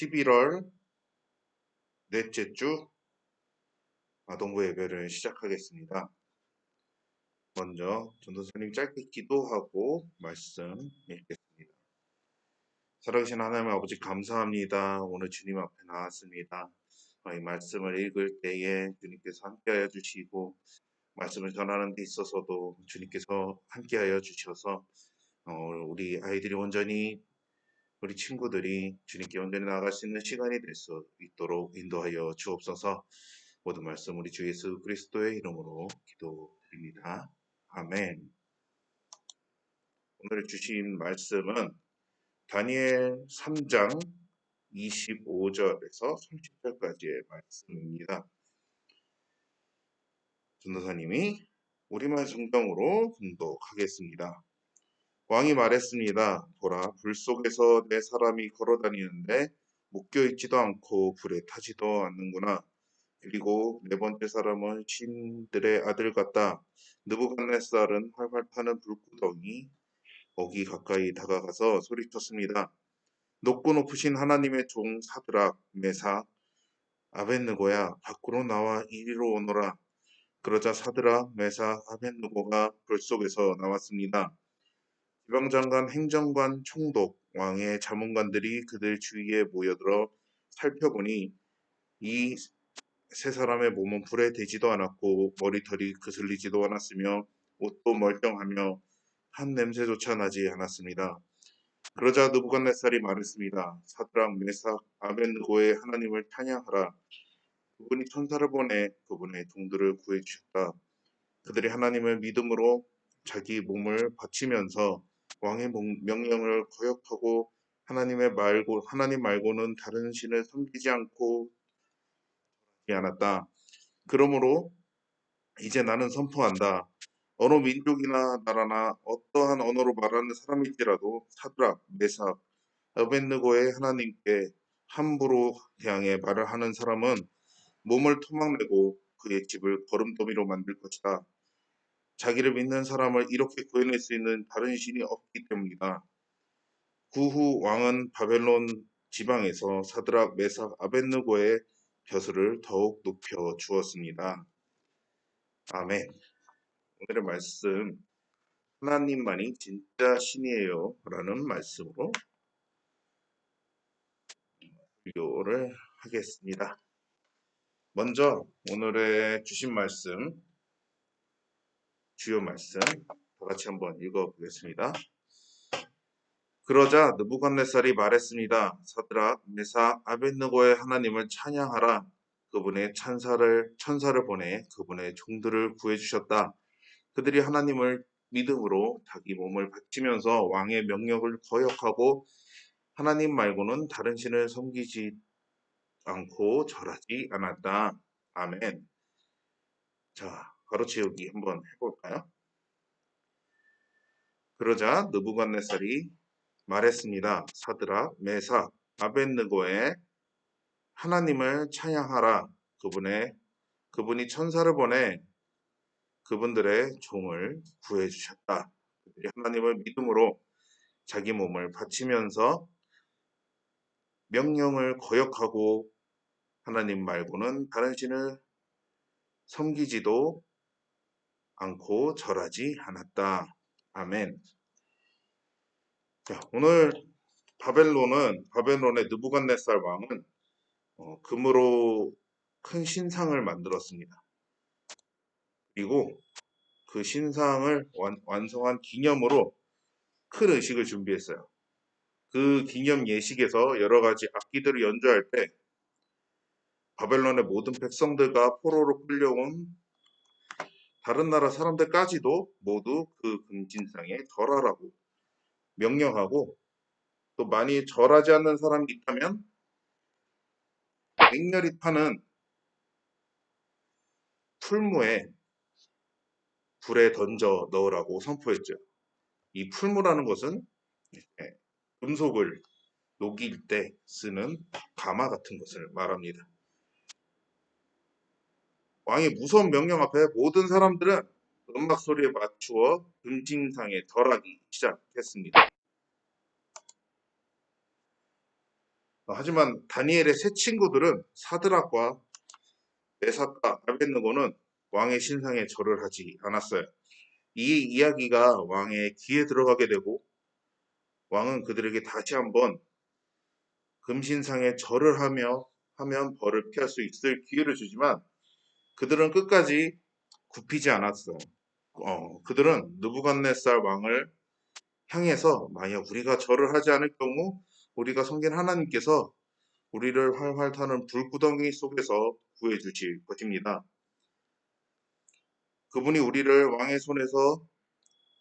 11월 넷째 주 아동부 예배를 시작하겠습니다. 먼저 전도사님 짧게 기도하고 말씀 읽겠습니다. 살아계신 하나님 아버지 감사합니다. 오늘 주님 앞에 나왔습니다. 이 말씀을 읽을 때에 주님께서 함께하여 주시고 말씀을 전하는 데 있어서도 주님께서 함께하여 주셔서 어, 우리 아이들이 온전히 우리 친구들이 주님께 온전히 나아갈 수 있는 시간이 될 수 있도록 인도하여 주옵소서 모든 말씀 우리 주 예수 그리스도의 이름으로 기도드립니다. 아멘. 오늘 주신 말씀은 다니엘 3장 25절에서 30절까지의 말씀입니다. 전도사님이 우리말 성경으로 분독하겠습니다. 왕이 말했습니다. 보라, 불 속에서 내 사람이 걸어 다니는데 묶여 있지도 않고 불에 타지도 않는구나. 그리고 네 번째 사람은 신들의 아들 같다. 느부갓네살은 활활 타는 불구덩이 거기 가까이 다가가서 소리쳤습니다. 높고 높으신 하나님의 종 사드락, 메사, 아벤느고야 밖으로 나와 이리로 오너라. 그러자 사드락, 메사, 아벤느고가 불 속에서 나왔습니다. 지방장관, 행정관, 총독, 왕의 자문관들이 그들 주위에 모여들어 살펴보니 이 세 사람의 몸은 불에 대지도 않았고 머리털이 그슬리지도 않았으며 옷도 멀쩡하며 한 냄새조차 나지 않았습니다. 그러자 느부갓네살이 말했습니다. 사드랑 메삭 아벤느고의 하나님을 찬양하라. 그분이 천사를 보내 그분의 종들을 구해 주셨다. 그들이 하나님을 믿음으로 자기 몸을 바치면서 왕의 명령을 거역하고 하나님의 말고 하나님 말고는 다른 신을 섬기지 않고 않았다. 그러므로 이제 나는 선포한다. 어느 민족이나 나라나 어떠한 언어로 말하는 사람일지라도 사드락, 메삭, 아벤느고의 하나님께 함부로 향해 말을 하는 사람은 몸을 토막내고 그의 집을 거름더미로 만들 것이다. 자기를 믿는 사람을 이렇게 구해낼 수 있는 다른 신이 없기 때문이다. 그 후 왕은 바벨론 지방에서 사드락, 메삭, 아벤느고의 벼슬을 더욱 높여 주었습니다. 아멘. 오늘의 말씀 하나님만이 진짜 신이에요 라는 말씀으로 비교를 하겠습니다. 먼저 오늘의 주신 말씀 주요 말씀 다 같이 한번 읽어보겠습니다. 그러자 느부갓네살이 말했습니다. 사드라, 메사, 아벤느고의 하나님을 찬양하라. 그분의 천사를 천사를 보내 그분의 종들을 구해 주셨다. 그들이 하나님을 믿음으로 자기 몸을 바치면서 왕의 명령을 거역하고 하나님 말고는 다른 신을 섬기지 않고 절하지 않았다. 아멘. 자, 가로 채우기 한번 해볼까요? 그러자 느부갓네살이 말했습니다. 사드라, 메사, 아벤느고의 하나님을 찬양하라. 그분의 그분이 천사를 보내 그분들의 종을 구해 주셨다. 하나님을 믿음으로 자기 몸을 바치면서 명령을 거역하고 하나님 말고는 다른 신을 섬기지도 않고 절하지 않았다. 아멘. 자, 오늘 바벨론은 바벨론의 느부갓네살 왕은 어, 금으로 큰 신상을 만들었습니다. 그리고 그 신상을 완, 완성한 기념으로 큰 의식을 준비했어요. 그 기념 예식에서 여러 가지 악기들을 연주할 때 바벨론의 모든 백성들과 포로로 끌려온 다른 나라 사람들까지도 모두 그 금진상에 절하라고 명령하고 또 많이 절하지 않는 사람이 있다면 맹렬히 타는 풀무에 불에 던져 넣으라고 선포했죠. 이 풀무라는 것은 금속을 녹일 때 쓰는 가마 같은 것을 말합니다. 왕의 무서운 명령 앞에 모든 사람들은 음악 소리에 맞추어 금진상에 덜하기 시작했습니다. 어, 하지만 다니엘의 세 친구들은 사드락과 메삭과 아벤느고는 왕의 신상에 절을 하지 않았어요. 이 이야기가 왕의 귀에 들어가게 되고 왕은 그들에게 다시 한번 금신상에 절을 하며 하면 벌을 피할 수 있을 기회를 주지만 그들은 끝까지 굽히지 않았어요. 어, 그들은 느부갓네살 왕을 향해서 만약 우리가 절을 하지 않을 경우 우리가 섬긴 하나님께서 우리를 활활 타는 불구덩이 속에서 구해 주실 것입니다. 그분이 우리를 왕의 손에서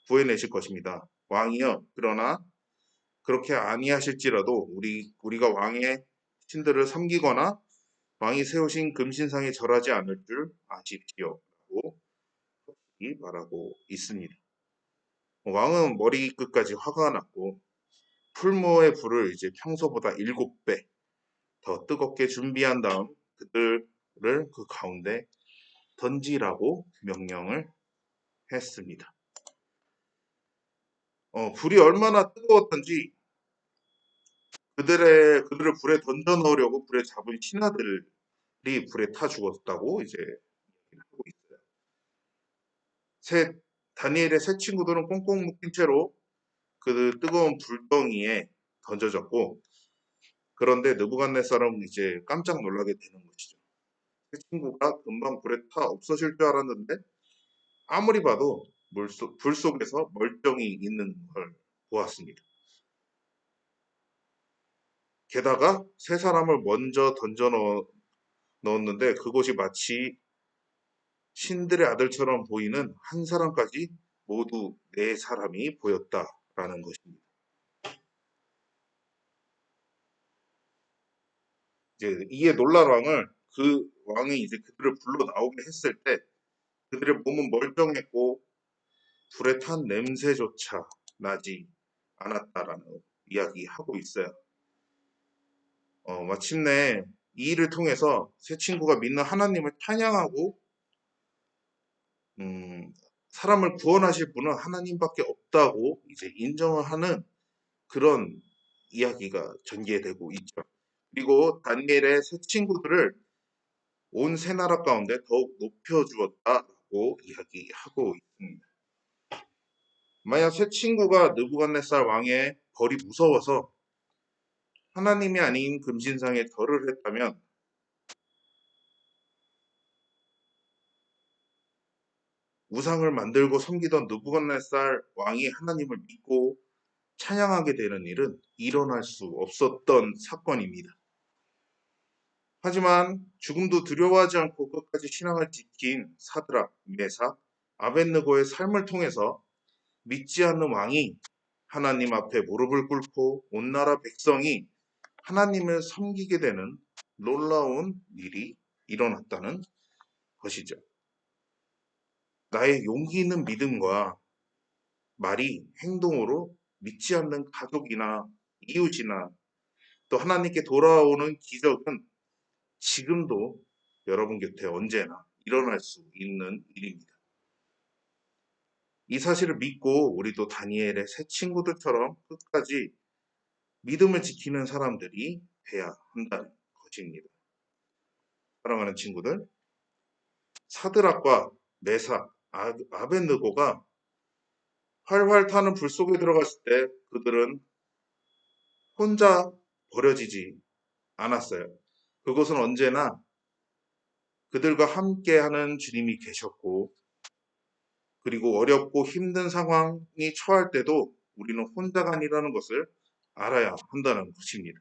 구해내실 것입니다. 왕이여 그러나 그렇게 아니하실지라도 우리 우리가 왕의 신들을 섬기거나 왕이 세우신 금신상에 절하지 않을 줄 아십시오라고 말하고 있습니다. 왕은 머리 끝까지 화가 났고 풀모의 불을 이제 평소보다 일곱 배더 뜨겁게 준비한 다음 그들을 그 가운데 던지라고 명령을 했습니다. 어, 불이 얼마나 뜨거웠던지 그들의 그들을 불에 던져 넣으려고 불에 잡은 신하들이 불에 타 죽었다고 이제 하고 있어요. 새 다니엘의 세 친구들은 꽁꽁 묶인 채로 그 뜨거운 불덩이에 던져졌고 그런데 느부갓네살은 이제 깜짝 놀라게 되는 것이죠. 세 친구가 금방 불에 타 없어질 줄 알았는데 아무리 봐도 물속, 불 속에서 멀쩡히 있는 걸 보았습니다. 게다가 세 사람을 먼저 던져 넣었는데 그곳이 마치 신들의 아들처럼 보이는 한 사람까지 모두 네 사람이 보였다라는 것입니다. 이제 이에 놀란 왕을 그 왕이 이제 그들을 불러 나오게 했을 때 그들의 몸은 멀쩡했고 불에 탄 냄새조차 나지 않았다라는 이야기하고 있어요. 어, 마침내 이 일을 통해서 세 친구가 믿는 하나님을 찬양하고 음, 사람을 구원하실 분은 하나님밖에 없다고 이제 인정을 하는 그런 이야기가 전개되고 있죠. 그리고 다니엘의 세 친구들을 온 세 나라 가운데 더욱 높여주었다고 이야기하고 있습니다. 만약 세 친구가 느부갓네살 왕의 벌이 무서워서 하나님이 아닌 금신상에 절을 했다면 우상을 만들고 섬기던 느부갓네살 왕이 하나님을 믿고 찬양하게 되는 일은 일어날 수 없었던 사건입니다. 하지만 죽음도 두려워하지 않고 끝까지 신앙을 지킨 사드락, 메삭, 아벤느고의 삶을 통해서 믿지 않는 왕이 하나님 앞에 무릎을 꿇고 온 나라 백성이 하나님을 섬기게 되는 놀라운 일이 일어났다는 것이죠. 나의 용기 있는 믿음과 말이 행동으로 믿지 않는 가족이나 이웃이나 또 하나님께 돌아오는 기적은 지금도 여러분 곁에 언제나 일어날 수 있는 일입니다. 이 사실을 믿고 우리도 다니엘의 새 친구들처럼 끝까지 믿음을 지키는 사람들이 돼야 한다는 것입니다. 사랑하는 친구들, 사드락과 메사, 아, 아벤느고가 활활 타는 불 속에 들어갔을 때 그들은 혼자 버려지지 않았어요. 그곳은 언제나 그들과 함께 하는 주님이 계셨고 그리고 어렵고 힘든 상황이 처할 때도 우리는 혼자가 아니라는 것을 알아야 한다는 것입니다.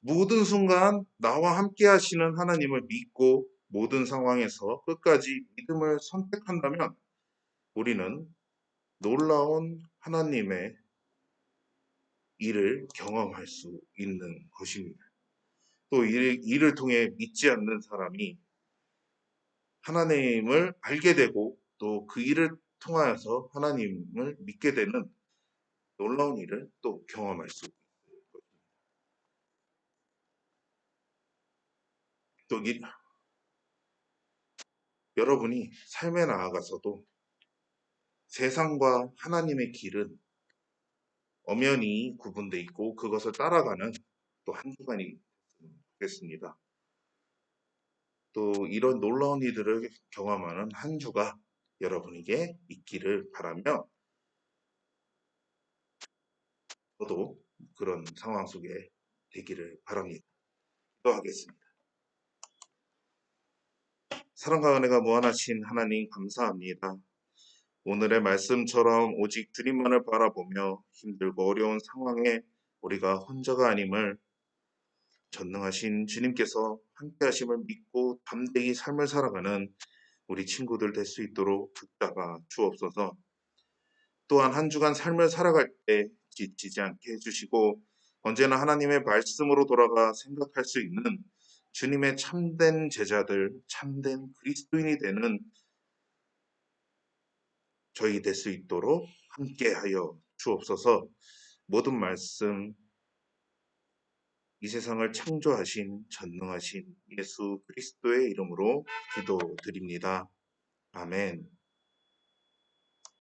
모든 순간 나와 함께 하시는 하나님을 믿고 모든 상황에서 끝까지 믿음을 선택한다면 우리는 놀라운 하나님의 일을 경험할 수 있는 것입니다. 또 이를, 이를 통해 믿지 않는 사람이 하나님을 알게 되고 또 그 일을 통하여서 하나님을 믿게 되는 놀라운 일을 또 경험할 수 있습니다. 또 이, 여러분이 삶에 나아가서도 세상과 하나님의 길은 엄연히 구분돼 있고 그것을 따라가는 또 한 주간이 되겠습니다. 또 이런 놀라운 일들을 경험하는 한 주가 여러분에게 있기를 바라며 저도 그런 상황 속에 되기를 바랍니다. 기도하겠습니다. 사랑과 은혜가 무한하신 하나님 감사합니다. 오늘의 말씀처럼 오직 주님만을 바라보며 힘들고 어려운 상황에 우리가 혼자가 아님을 전능하신 주님께서 함께 하심을 믿고 담대히 삶을 살아가는 우리 친구들 될 수 있도록 붙잡아 주옵소서. 또한 한 주간 삶을 살아갈 때 지치지 않게 해주시고 언제나 하나님의 말씀으로 돌아가 생각할 수 있는 주님의 참된 제자들, 참된 그리스도인이 되는 저희 될 수 있도록 함께하여 주옵소서. 모든 말씀 이 세상을 창조하신 전능하신 예수 그리스도의 이름으로 기도드립니다. 아멘.